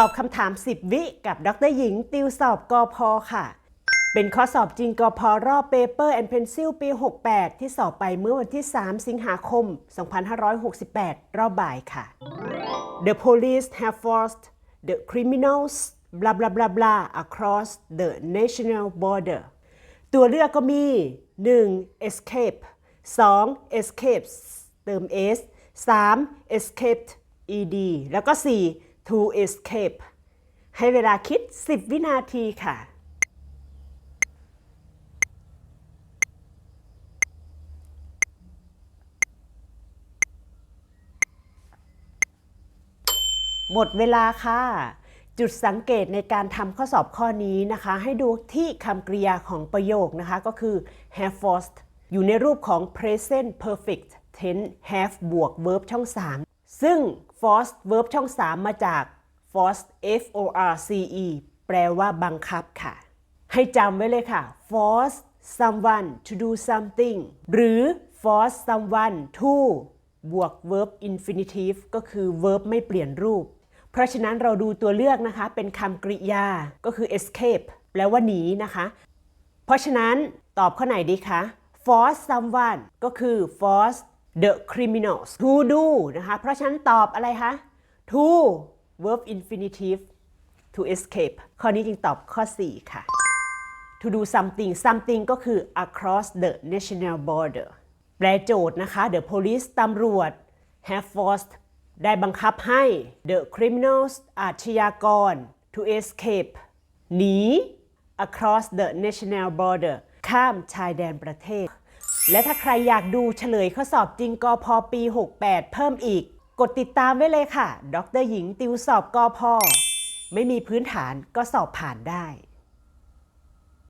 ตอบคำถาม 10 วิกับดรหญิง ติวสอบกอพอค่ะ เป็นข้อสอบจริงกอพอรอบ Paper and Pencil ปี 68 ที่สอบไปเมื่อวันที่ 3 สิงหาคม 2568 รอบบ่ายค่ะ The police have forced the criminals blah blah blah blah across the national border ตัวเลือกก็มี 1. escape 2. escapes เติม s 3. escaped ed แล้วก็ 4. To escape ให้เวลาคิด 10 วินาทีค่ะหมดเวลาค่ะ จุดสังเกตในการทำข้อสอบข้อนี้นะคะ ให้ดูที่คำกริยาของประโยคนะคะก็คือ have forced อยู่ในรูปของ present perfect tense have บวก verb ช่อง 3 ซึ่ง force verb ช่อง 3 มาจาก force f o r c e แปลว่าบังคับค่ะ ให้จำไว้เลยค่ะ force someone to do something หรือ force someone to บวก verb infinitive ก็คือ verb ไม่เปลี่ยนรูป เพราะฉะนั้นเราดูตัวเลือกนะคะ เป็นคำกริยา ก็คือ escape แปลว่าหนีนะคะ เพราะฉะนั้นตอบข้อไหนดีคะ force someone ก็คือ force the criminals to do นะคะ เพราะฉะนั้นตอบอะไรคะ to verb infinitive to escape ข้อนี้จึงตอบข้อ 4 ค่ะ to do something something ก็คือ across the national border แปลโจทย์นะคะ the police ตำรวจ have forced ได้บังคับให้ the criminals อาชญากร to escape หนี across the national border ข้ามชายแดนประเทศ และถ้าใครอยากดูเฉลยข้อสอบจริงกอพอปี 68 เพิ่มอีก กดติดตามไว้เลยค่ะ ดรหญิงติวสอบกอพอไม่มีพื้นฐานก็สอบผ่านได้